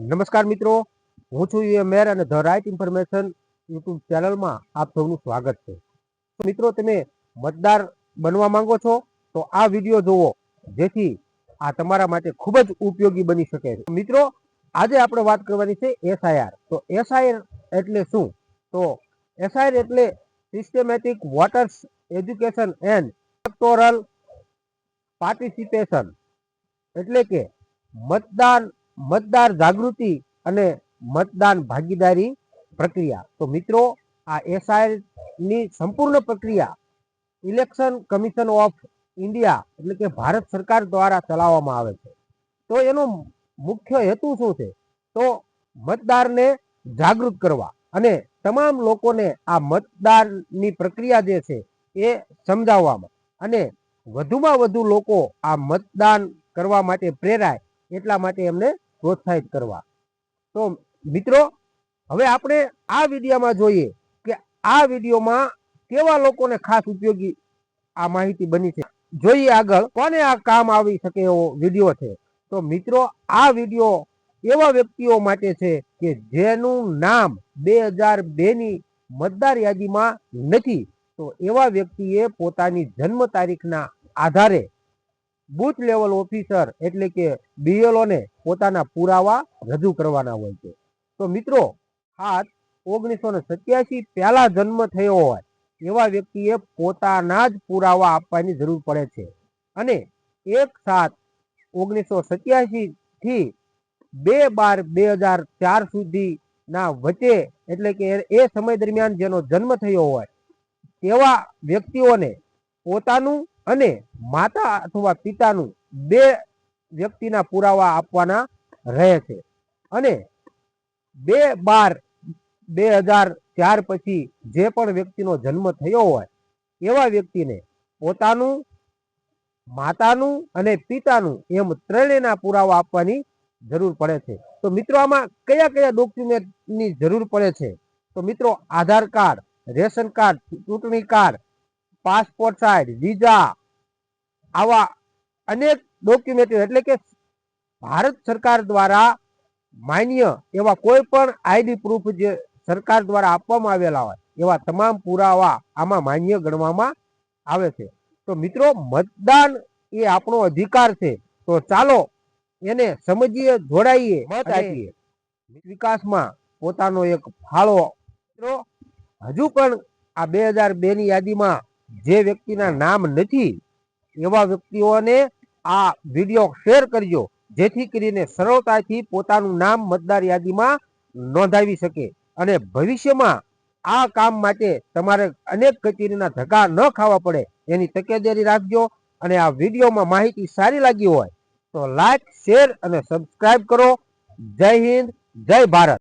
નમસ્કાર મિત્રો, હું છું મેર અને ધ રાઇટ ઇન્ફોર્મેશન યુટ્યુબ ચેનલમાં આપ સૌનું સ્વાગત છે. મિત્રો, તમે મતદાર બનવા માંગો છો, તો આ વીડિયો જુઓ, જેથી આ તમારા માટે ખૂબ જ ઉપયોગી બની શકે. છે મિત્રો, આજે આપણે વાત કરવાની છે એસઆઈઆર. તો એસઆઈઆર એટલે શું? તો એસઆઈઆર એટલે systematic voters education and electoral participation એટલે કે મતદાન મતદાર જાગૃતિ અને મતદાન ભાગીદારી પ્રક્રિયા. તો મિત્રો, આ એસઆઈઆરની સંપૂર્ણ પ્રક્રિયા ઇલેક્શન કમિશન ઓફ ઇન્ડિયા એટલે કે ભારત સરકાર દ્વારા ચલાવવામાં આવે છે. તો એનો મુખ્ય હેતુ શું છે? તો મતદારને જાગૃત કરવા અને તમામ લોકોને આ મતદારની પ્રક્રિયા જે છે એ સમજાવવામાં અને વધુમાં વધુ લોકો આ મતદાન કરવા માટે પ્રેરાય એટલા માટે એમને પ્રોત્સાહિત કરવા. તો મિત્રો, હવે આપણે આ વિડીયોમાં જોઈએ કે આ વિડીયોમાં કેવા લોકોને ખાસ ઉપયોગી આ માહિતી બની છે. જોઈએ આગળ કોને આ કામ આવી શકે એવો વીડિયો છે. તો મિત્રો, આ વીડિયો એવા વ્યક્તિઓ માટે છે કે જેનું નામ બે હજાર બેની મતદાર યાદીમાં નથી. તો એવા વ્યક્તિએ પોતાની જન્મ તારીખના આધારે બુથ લેવલ ઓફિસર એટલે કે બીએલઓને પોતાના પુરાવા રજૂ કરવાના હોય છે. તો મિત્રો, હાથ ઓગણીસો ને સત્યાસી પહેલા જન્મ થયો હોય એવા વ્યક્તિએ પોતાના જ પુરાવા આપવાની જરૂર પડે છે. અને એક સાત ઓગણીસો સત્યાસી થી બે બાર બે હજાર ચાર સુધીના વચ્ચે એટલે કે એ સમય દરમિયાન જેનો જન્મ થયો હોય, તેવા વ્યક્તિઓને પોતાનું અને માતા અથવા પિતાનું બે વ્યક્તિના પુરાવા આપવાના રહે છે. અને બે બાર બે હજાર પછી જે પણ વ્યક્તિનો જન્મ થયો હોય, એવા વ્યક્તિને પોતાનું, માતાનું અને પિતાનું એમ ત્રણેયના પુરાવા આપવાની જરૂર પડે છે. તો મિત્રો, આમાં કયા કયા ડોક્યુમેન્ટની જરૂર પડે છે? તો મિત્રો, આધાર કાર્ડ, રેશન કાર્ડ, ચૂંટણી કાર્ડ, પાસપોર્ટ સાઇઝ વિઝા આવા અનેક ડોક્યુમેન્ટરી એટલે કે ભારત સરકાર દ્વારા માન્ય એવા કોઈ પણ આઈડી પ્રૂફ જે સરકાર દ્વારા આપવામાં આવેલા હોય એવા તમામ પુરાવા આમાં માન્ય ગણવામાં આવે છે. તો મિત્રો મતદાન એ આપણો અધિકાર છે. તો ચાલો એને સમજીએ જોડાઈએ મત આપીએ. વિકાસમાં પોતાનો એક ફાળો મિત્રો હજુ પણ આ બે હજાર બે ની યાદીમાં જે વ્યક્તિના નામ નથી એવા વ્યક્તિઓને આ વીડિયો શેર કરજો, જેથી કરીને સરળતાથી પોતાનું નામ મતદાર યાદીમાં નોંધાવી શકે. અને ભવિષ્યમાં આ કામ માટે તમારે અનેક કચેરીના ધક્કા ન ખાવા પડે, એની તકેદારી રાખજો. અને આ વિડીયોમાં માહિતી સારી લાગી હોય તો લાઈક શેર અને સબસ્ક્રાઈબ કરો. જય હિન્દ, જય ભારત.